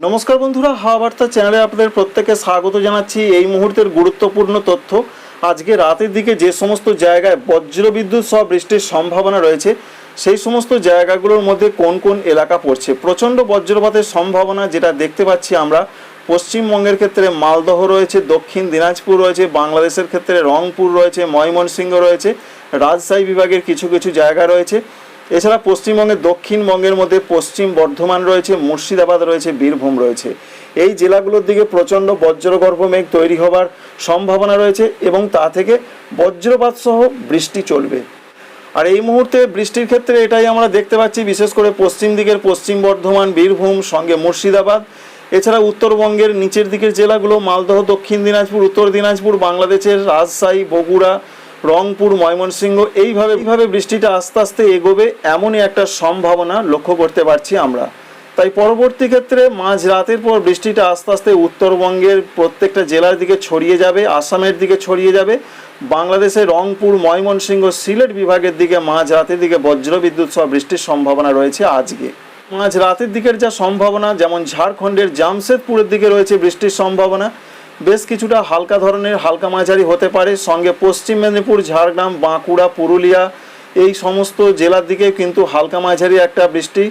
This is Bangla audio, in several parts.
নমস্কার বন্ধুরা, হাওয়া বার্তা চ্যানেলে আপনাদের প্রত্যেকে স্বাগত জানাচ্ছি। এই মুহূর্তের গুরুত্বপূর্ণ তথ্য, আজকে রাতের দিকে যে সমস্ত জায়গায় বজ্রবিদ্যুৎ সহ বৃষ্টির সম্ভাবনা রয়েছে, সেই সমস্ত জায়গাগুলোর মধ্যে কোন কোন এলাকা পড়ছে? প্রচণ্ড বজ্রপাতের সম্ভাবনা যেটা দেখতে পাচ্ছি আমরা, পশ্চিমবঙ্গের ক্ষেত্রে মালদহ রয়েছে, দক্ষিণ দিনাজপুর রয়েছে, বাংলাদেশের ক্ষেত্রে রংপুর রয়েছে, ময়মনসিংহ রয়েছে, রাজশাহী বিভাগের কিছু কিছু জায়গা রয়েছে। এছাড়া পশ্চিমবঙ্গের দক্ষিণবঙ্গের মধ্যে পশ্চিম বর্ধমান রয়েছে, মুর্শিদাবাদ রয়েছে, বীরভূম রয়েছে। এই জেলাগুলোর দিকে প্রচণ্ড বজ্রগর্ভ মেঘ তৈরি হবার সম্ভাবনা রয়েছে এবং তা থেকে বজ্রপাত সহ বৃষ্টি চলবে। আর এই মুহূর্তে বৃষ্টির ক্ষেত্রে এটাই আমরা দেখতে পাচ্ছি, বিশেষ করে পশ্চিম দিকের পশ্চিম বর্ধমান, বীরভূম, সঙ্গে মুর্শিদাবাদ। এছাড়া উত্তরবঙ্গের নিচের দিকের জেলাগুলো মালদহ, দক্ষিণ দিনাজপুর, উত্তর দিনাজপুর, বাংলাদেশের রাজশাহী, বগুড়া রংপুর, ময়মনসিংহ, এইভাবে এইভাবে বৃষ্টিটা আস্তে আস্তে এগোবে এমনই একটা সম্ভাবনা লক্ষ্য করতে পারছি আমরা। তাই পরবর্তী ক্ষেত্রে মাঝ রাতের পর বৃষ্টিটা আস্তে আস্তে উত্তরবঙ্গের প্রত্যেকটা জেলার দিকে ছড়িয়ে যাবে, আসামের দিকে ছড়িয়ে যাবে। বাংলাদেশের রংপুর, ময়মনসিংহ, সিলেট বিভাগের দিকে মাঝ রাতের দিকে বজ্রবিদ্যুৎ সহ বৃষ্টির সম্ভাবনা রয়েছে আজকে। মাঝ রাতের দিকের যা সম্ভাবনা, যেমন ঝাড়খণ্ডের জামশেদপুরের দিকে রয়েছে বৃষ্টির সম্ভাবনা। বেশ কিছুটা হালকা ধরনের হালকা মাঝারি হতে পারে। সঙ্গে পশ্চিম মেদিনীপুর, ঝাড়গ্রাম, বাঁকুড়া, পুরুলিয়া এই সমস্ত জেলার দিকে কিন্তু হালকা মাঝারি একটা বৃষ্টি।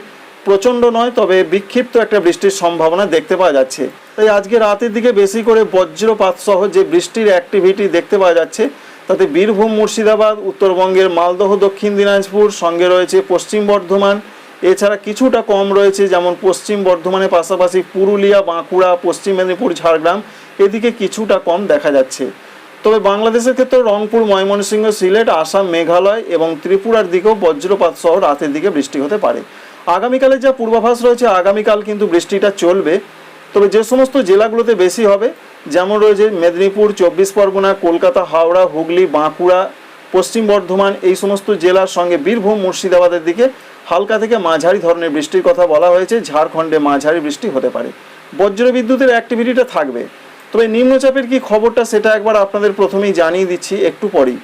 প্রচণ্ড নয়, তবে বিক্ষিপ্ত একটা বৃষ্টির সম্ভাবনা দেখতে পাওয়া যাচ্ছে। তাই আজকে রাতের দিকে বেশি করে বজ্রপাত সহ যে বৃষ্টির অ্যাক্টিভিটি দেখতে পাওয়া যাচ্ছে, তাতে বীরভূম, মুর্শিদাবাদ, উত্তরবঙ্গের মালদহ, দক্ষিণ দিনাজপুর, সঙ্গে রয়েছে পশ্চিম বর্ধমান এছাড়া কিছুটা কম রয়েছে, যেমন পশ্চিম বর্ধমানের পাশাপাশি পুরুলিয়া, বাঁকুড়া, পশ্চিম মেদিনীপুর, ঝাড়গ্রাম, এদিকে কিছুটা কম দেখা যাচ্ছে। তবে বাংলাদেশের ক্ষেত্রে রংপুর, ময়মনসিংহ, সিলেট, আসাম, মেঘালয় এবং ত্রিপুরার দিকেও বজ্রপাত সহ রাতের দিকে বৃষ্টি হতে পারে। আগামীকালের যা পূর্বাভাস রয়েছে, আগামীকাল কিন্তু বৃষ্টিটা চলবে। তবে যে সমস্ত জেলাগুলোতে বেশি হবে, যেমন রয়েছে মেদিনীপুর, চব্বিশ পরগনা, কলকাতা, হাওড়া, হুগলি, বাঁকুড়া, পশ্চিম বর্ধমান, এই সমস্ত জেলার সঙ্গে বীরভূম, মুর্শিদাবাদের দিকে হালকা থেকে মাঝারি ধরনের বৃষ্টির কথা বলা হয়েছে। ঝাড়খণ্ডে মাঝারি বৃষ্টি হতে পারে। বজ্রবিদ্যুতের অ্যাক্টিভিটিটা থাকবে। তবে নিম্নচাপের কি খবরটা সেটা একবার আপনাদের প্রথমেই জানিয়ে দিচ্ছি একটু পরেই।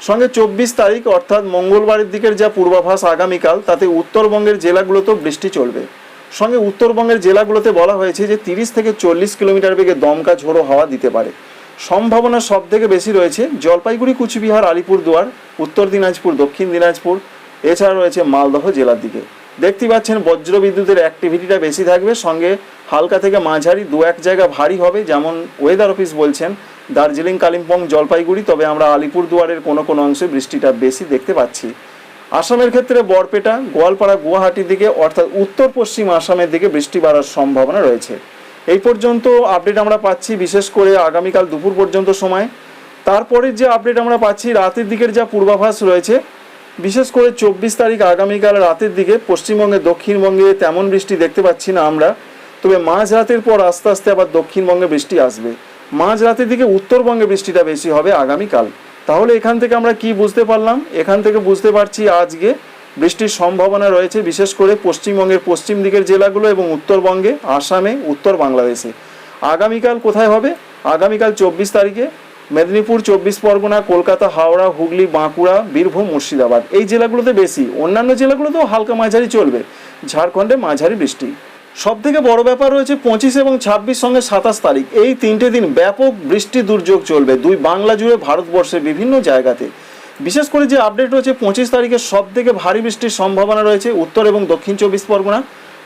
সঙ্গে চব্বিশ তারিখ, অর্থাৎ মঙ্গলবারের দিকের যা পূর্বাভাস আগামীকাল, তাতে উত্তরবঙ্গের জেলাগুলোতেও বৃষ্টি চলবে। সঙ্গে উত্তরবঙ্গের জেলাগুলোতে বলা হয়েছে যে, তিরিশ থেকে চল্লিশ কিলোমিটার বেগে দমকা ঝোড়ো হাওয়া দিতে পারে। সম্ভাবনা সব থেকে বেশি রয়েছে জলপাইগুড়ি, কুচবিহার, আলিপুরদুয়ার, উত্তর দিনাজপুর, দক্ষিণ দিনাজপুর এছাড়া রয়েছে মালদহ জেলার দিকে। দেখতে পাচ্ছেন বজ্র বিদ্যুতের অ্যাক্টিভিটিটা বেশি থাকবে, সঙ্গে হালকা থেকে মাঝারি দু এক জায়গা ভারী হবে, যেমন ওয়েদার অফিস বলছেন দার্জিলিং, কালিম্পং, জলপাইগুড়ি, তবে আমরা আলিপুরদুয়ারের কোনো কোনো অংশে বৃষ্টিটা বেশি দেখতে পাচ্ছি। আসামের ক্ষেত্রে বরপেটা, গোয়ালপাড়া, গুয়াহাটির দিকে, অর্থাৎ উত্তর পশ্চিম আসামের দিকে বৃষ্টি বাড়ার সম্ভাবনা রয়েছে। এই পর্যন্ত আপডেট আমরা পাচ্ছি বিশেষ করে আগামীকাল দুপুর পর্যন্ত সময়। তারপরের যে আপডেট আমরা পাচ্ছি, রাতের দিকের যা পূর্বাভাস রয়েছে বিশেষ করে চব্বিশ তারিখ আগামীকাল রাতের দিকে পশ্চিমবঙ্গে দক্ষিণবঙ্গে তেমন বৃষ্টি দেখতে পাচ্ছি না আমরা। তবে মাঝ রাতের পর আস্তে আস্তে আবার দক্ষিণবঙ্গে বৃষ্টি আসবে। মাঝ রাতের দিকে উত্তরবঙ্গে বৃষ্টিটা বেশি হবে আগামীকাল। তাহলে এখান থেকে আমরা কি বুঝতে পারলাম? এখান থেকে বুঝতে পারছি আজকে বৃষ্টির সম্ভাবনা রয়েছে, বিশেষ করে পশ্চিমবঙ্গের পশ্চিম দিকের জেলাগুলো এবং উত্তরবঙ্গে, আসামে, উত্তর বাংলাদেশে। আগামীকাল কোথায় হবে? আগামীকাল চব্বিশ তারিখে মেদিনীপুর, চব্বিশ পরগনা, কলকাতা, হাওড়া, হুগলি, বাঁকুড়া, বীরভূম, মুর্শিদাবাদ। এই জেলাগুলোতে বেশি, অন্যান্য জেলাগুলোতেও হালকা মাঝারি চলবে। ঝাড়খণ্ডে মাঝারি বৃষ্টি। সব থেকে বড় ব্যাপার রয়েছে পঁচিশ এবং ছাব্বিশ সঙ্গে সাতাশ তারিখ। এই তিনটে দিন ব্যাপক বৃষ্টি দুর্যোগ চলবে। দুই বাংলা জুড়ে ভারতবর্ষের বিভিন্ন জায়গাতে। বিশেষ করে যে আপডেট রয়েছে, পঁচিশ তারিখে সব থেকে ভারী বৃষ্টির সম্ভাবনা রয়েছে উত্তর এবং দক্ষিণ চব্বিশ পরগনা।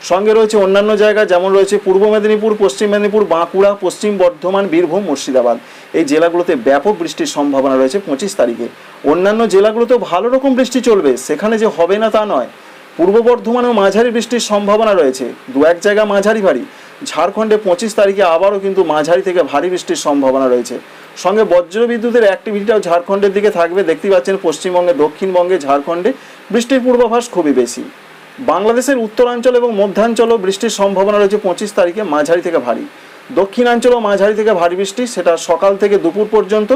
সঙ্গে রয়েছে অন্যান্য জায়গা, যেমন রয়েছে পূর্ব মেদিনীপুর, পশ্চিম মেদিনীপুর, বাঁকুড়া, পশ্চিম বর্ধমান, বীরভূম, মুর্শিদাবাদ। এই জেলাগুলোতে ব্যাপক বৃষ্টির সম্ভাবনা রয়েছে পঁচিশ তারিখে। অন্যান্য জেলাগুলোতেও ভালো রকম বৃষ্টি চলবে, সেখানে যে হবে না তা নয়। পূর্ব বর্ধমানেও মাঝারি বৃষ্টির সম্ভাবনা রয়েছে, দু এক জায়গা মাঝারি ভারী। ঝাড়খণ্ডে পঁচিশ তারিখে আবারও কিন্তু মাঝারি থেকে ভারী বৃষ্টির সম্ভাবনা রয়েছে। সঙ্গে বজ্র বিদ্যুতের অ্যাক্টিভিটিটাও ঝাড়খণ্ডের দিকে থাকবে, দেখতে পাচ্ছেন পশ্চিমবঙ্গে, দক্ষিণবঙ্গে, ঝাড়খণ্ডে বৃষ্টির পূর্বাভাস খুবই বেশি। বাংলাদেশের উত্তরাঞ্চল এবং মধ্যাঞ্চলও বৃষ্টির সম্ভাবনা রয়েছে পঁচিশ তারিখে মাঝারি থেকে ভারী। দক্ষিণাঞ্চলও মাঝারি থেকে ভারী বৃষ্টি, সেটা সকাল থেকে দুপুর পর্যন্ত।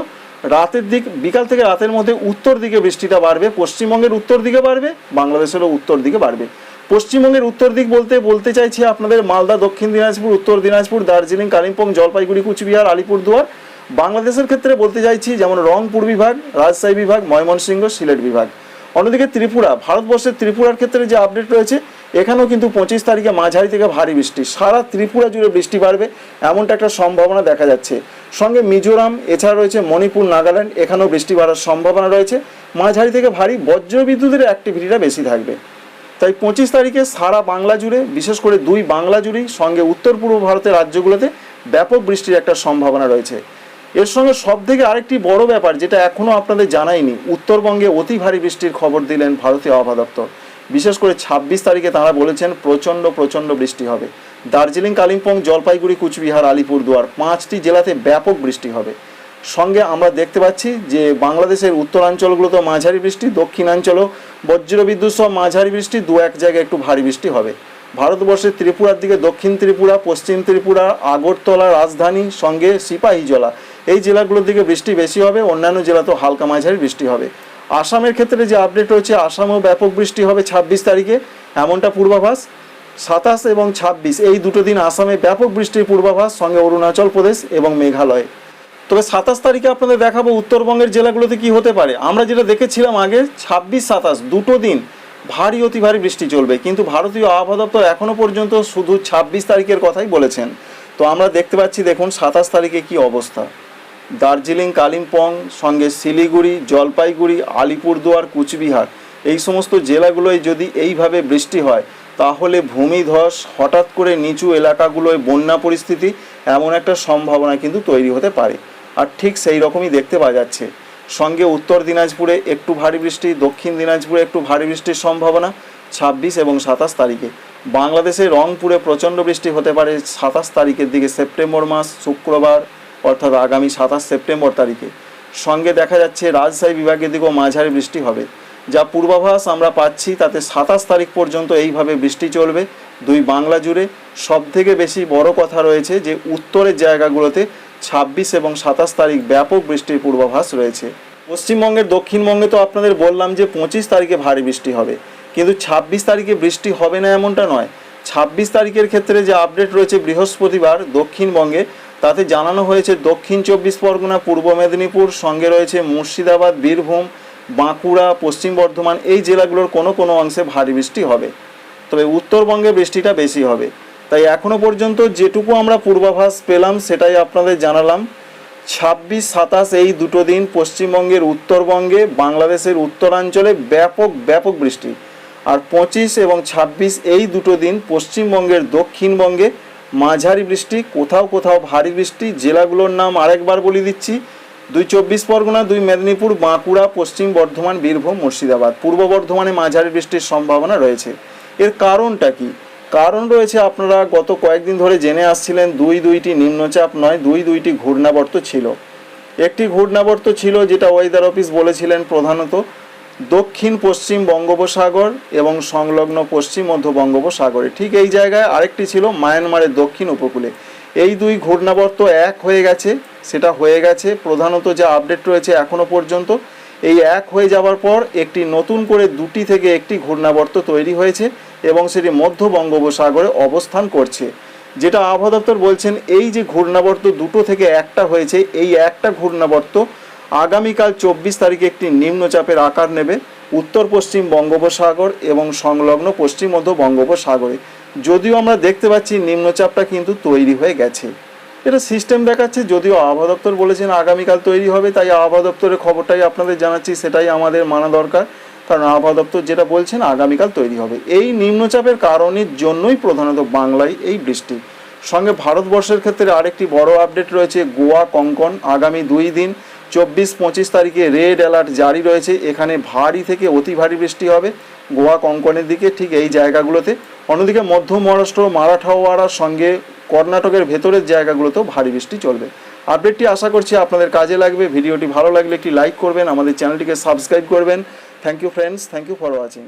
রাতের দিক, বিকাল থেকে রাতের মধ্যে উত্তর দিকে বৃষ্টিটা বাড়বে, পশ্চিমবঙ্গের উত্তর দিকে বাড়বে, বাংলাদেশেরও উত্তর দিকে বাড়বে। পশ্চিমবঙ্গের উত্তর দিক বলতে বলতে চাইছি আপনাদের মালদা, দক্ষিণ দিনাজপুর, উত্তর দিনাজপুর, দার্জিলিং, কালিম্পং, জলপাইগুড়ি, কুচবিহার, আলিপুরদুয়ার। বাংলাদেশের ক্ষেত্রে বলতে চাইছি যেমন রংপুর বিভাগ, রাজশাহী বিভাগ, ময়মনসিংহ, সিলেট বিভাগ। অন্যদিকে ত্রিপুরা, ভারতবর্ষের ত্রিপুরার ক্ষেত্রে যে আপডেট রয়েছে, এখানেও কিন্তু পঁচিশ তারিখে মাঝারি থেকে ভারী বৃষ্টি। সারা ত্রিপুরা জুড়ে বৃষ্টি বাড়বে, এমনটা একটা সম্ভাবনা দেখা যাচ্ছে। সঙ্গে মিজোরাম, এছাড়া রয়েছে মণিপুর, নাগাল্যান্ড, এখানেও বৃষ্টি বাড়ার সম্ভাবনা রয়েছে। মাঝারি থেকে ভারী বজ্র বিদ্যুতের অ্যাক্টিভিটিটা বেশি থাকবে। তাই পঁচিশ তারিখে সারা বাংলা জুড়ে, বিশেষ করে দুই বাংলা জুড়েই, সঙ্গে উত্তর পূর্ব ভারতের রাজ্যগুলোতে ব্যাপক বৃষ্টির একটা সম্ভাবনা রয়েছে। এর সঙ্গে সব থেকে আরেকটি বড় ব্যাপার যেটা এখনও আপনাদের জানাইনি, উত্তরবঙ্গে অতি ভারী বৃষ্টির খবর দিলেন ভারতীয় আবহাওয়া দপ্তর। বিশেষ করে ছাব্বিশ তারিখে তারা বলেছেন, প্রচণ্ড প্রচণ্ড বৃষ্টি হবে। দার্জিলিং, কালিম্পং, জলপাইগুড়ি, কুচবিহার, আলিপুরদুয়ার পাঁচটি জেলাতে ব্যাপক বৃষ্টি হবে। সঙ্গে আমরা দেখতে পাচ্ছি যে বাংলাদেশের উত্তরাঞ্চলগুলোতে মাঝারি বৃষ্টি, দক্ষিণাঞ্চলও বজ্রবিদ্যুৎ সহ মাঝারি বৃষ্টি, দু এক জায়গায় একটু ভারী বৃষ্টি হবে। ভারতবর্ষের ত্রিপুরার দিকে দক্ষিণ ত্রিপুরা, পশ্চিম ত্রিপুরা, আগরতলা, রাজধানী, সঙ্গে সিপাহীজলা। এই জেলাগুলোর দিকে বৃষ্টি বেশি হবে, অন্যান্য জেলাতেও হালকা মাঝারি বৃষ্টি হবে। আসামের ক্ষেত্রে যে আপডেট রয়েছে, আসামেও ব্যাপক বৃষ্টি হবে ছাব্বিশ তারিখে, এমনটা পূর্বাভাস। সাতাশ এবং ছাব্বিশ, এই দুটো দিন আসামে ব্যাপক বৃষ্টির পূর্বাভাস, সঙ্গে অরুণাচল প্রদেশ এবং মেঘালয়। তবে সাতাশ তারিখে আপনাদের দেখাবো উত্তরবঙ্গের জেলাগুলোতে কি হতে পারে। আমরা যেটা দেখেছিলাম আগে, ছাব্বিশ, সাতাশ, দুটো দিন ভারী, অতি ভারী বৃষ্টি চলবে। কিন্তু ভারতীয় আবহাওয়া দপ্তর এখনও পর্যন্ত শুধু ছাব্বিশ তারিখের কথাই বলেছেন। তো আমরা দেখতে পাচ্ছি, দেখুন, সাতাশ তারিখে কি অবস্থা। দার্জিলিং, কালিম্পং, সঙ্গে শিলিগুড়ি, জলপাইগুড়ি, আলিপুরদুয়ার, কুচবিহার, এই সমস্ত জেলাগুলোয় যদি এইভাবে বৃষ্টি হয়, তাহলে ভূমিধস হঠাৎ করে নিচু এলাকাগুলোয় বন্যা পরিস্থিতি এমন একটা সম্ভাবনা কিন্তু তৈরি হতে পারে। আর ঠিক সেই রকমই দেখতে পাওয়া যাচ্ছে। সঙ্গে উত্তর দিনাজপুরে একটু ভারী বৃষ্টি, দক্ষিণ দিনাজপুরে একটু ভারী বৃষ্টির সম্ভাবনা ছাব্বিশ এবং সাতাশ তারিখে। বাংলাদেশে রংপুরে প্রচণ্ড বৃষ্টি হতে পারে সাতাশ তারিখের দিকে, সেপ্টেম্বর মাস, শুক্রবার অর্থাৎ আগামী সাতাশ সেপ্টেম্বর তারিখে। সঙ্গে দেখা যাচ্ছে রাজশাহী বিভাগের দিকেও মাঝারি বৃষ্টি হবে। যা পূর্বাভাস আমরা পাচ্ছি তাতে সাতাশ তারিখ পর্যন্ত এইভাবে বৃষ্টি চলবে। দুই বাংলা জুড়ে সব থেকে বেশি বড় কথা রয়েছে যে, উত্তরের জায়গাগুলোতে ছাব্বিশ এবং সাতাশ তারিখ ব্যাপক বৃষ্টির পূর্বাভাস রয়েছে। পশ্চিমবঙ্গের দক্ষিণবঙ্গে তো আপনাদের বললাম যে, পঁচিশ তারিখে ভারী বৃষ্টি হবে। কিন্তু ছাব্বিশ তারিখে বৃষ্টি হবে না এমনটা নয়। ছাব্বিশ তারিখের ক্ষেত্রে যে আপডেট রয়েছে বৃহস্পতিবার দক্ষিণবঙ্গে তাতে জানানো হয়েছে, দক্ষিণ চব্বিশ পরগনা, পূর্ব মেদিনীপুর, সঙ্গে রয়েছে মুর্শিদাবাদ, বীরভূম, বাঁকুড়া, পশ্চিম বর্ধমান, এই জেলাগুলোর কোনো কোনো অংশে ভারী বৃষ্টি হবে। তবে উত্তরবঙ্গে বৃষ্টিটা বেশি হবে। তাই এখনও পর্যন্ত যেটুকু আমরা পূর্বাভাস পেলাম, সেটাই আপনাদের জানালাম। ছাব্বিশ, সাতাশ এই দুটো দিন পশ্চিমবঙ্গের উত্তরবঙ্গে, বাংলাদেশের উত্তরাঞ্চলে ব্যাপক ব্যাপক বৃষ্টি। আর পঁচিশ এবং ছাব্বিশ এই দুটো দিন পশ্চিমবঙ্গের দক্ষিণবঙ্গে মাঝারি বৃষ্টি, কোথাও কোথাও ভারী বৃষ্টি, জেলাগুলোর নাম আরেকবার বলে দিচ্ছি। দুই চব্বিশ পরগনা, দুই মেদিনীপুর, বাঁকুড়া, পশ্চিম বর্ধমান, বীরভূম, মুর্শিদাবাদ। পূর্ব বর্ধমানে মাঝারি বৃষ্টির সম্ভাবনা রয়েছে। এর কারণটা কি? কারণ রয়েছে আপনারা গত কয়েকদিন ধরে জেনে আসছিলেন, দুই দুইটি নিম্নচাপ নয়, দুই দুইটি ঘূর্ণাবর্ত ছিল। একটি ঘূর্ণাবর্ত ছিল যেটা ওয়েদার অফিস বলেছিলেন প্রধানত দক্ষিণ, পশ্চিম বঙ্গোপসাগর এবং সংলগ্ন পশ্চিম, মধ্য বঙ্গোপসাগরে। ঠিক এই জায়গায় আরেকটি ছিল মায়ানমারের দক্ষিণ উপকূলে। এই দুই ঘূর্ণাবর্ত এক হয়ে গেছে, সেটা হয়ে গেছে। প্রধানত যা আপডেট রয়েছে এখনও পর্যন্ত, এই এক হয়ে যাওয়ার পর একটি নতুন করে দুটি থেকে একটি ঘূর্ণাবর্ত তৈরি হয়েছে এবং সেটি মধ্য বঙ্গোপসাগরে অবস্থান করছে। যেটা আবহাওয়া দপ্তর বলছেন, এই যে ঘূর্ণাবর্ত দুটো থেকে একটা হয়েছে, এই একটা ঘূর্ণাবর্ত আগামীকাল চব্বিশ তারিখে একটি নিম্নচাপের আকার নেবে উত্তর পশ্চিম বঙ্গোপসাগর এবং সংলগ্ন পশ্চিম মধ্য বঙ্গোপসাগরে। যদিও আমরা দেখতে পাচ্ছি নিম্নচাপটা কিন্তু তৈরি হয়ে গেছে। এটা সিস্টেম দেখাচ্ছে, যদিও আবহাওয়া দপ্তর বলেছেন আগামীকাল তৈরি হবে, তাই আবহাওয়া দপ্তরের খবরটাই আপনাদের জানাচ্ছি, সেটাই আমাদের মানা দরকার। কারণ আবহাওয়া দপ্তর যেটা বলছেন, আগামীকাল তৈরি হবে। এই নিম্নচাপের কারণের জন্যই প্রধানত বাংলায় এই বৃষ্টি। সঙ্গে ভারতবর্ষের ক্ষেত্রে আরেকটি বড় আপডেট রয়েছে, গোয়া, কঙ্কন। আগামী দুই দিন চব্বিশ পঁচিশ তারিখে রেড অ্যালার্ট জারি রয়েছে। এখানে ভারী থেকে অতি ভারী বৃষ্টি হবে। গোয়া কঙ্কনের দিকে ঠিক এই জায়গাগুলোতে। অন্যদিকে মধ্য মহারাষ্ট্র, মারাঠাওয়াড়ার সঙ্গে কর্ণাটকের ভেতরের জায়গাগুলোতেও ভারী বৃষ্টি চলবে। আপডেটটি আশা করছি আপনাদের কাজে লাগবে। ভিডিওটি ভালো লাগলে একটি লাইক করবেন, আমাদের চ্যানেলটিকে সাবস্ক্রাইব করবেন। Thank you friends thank you for watching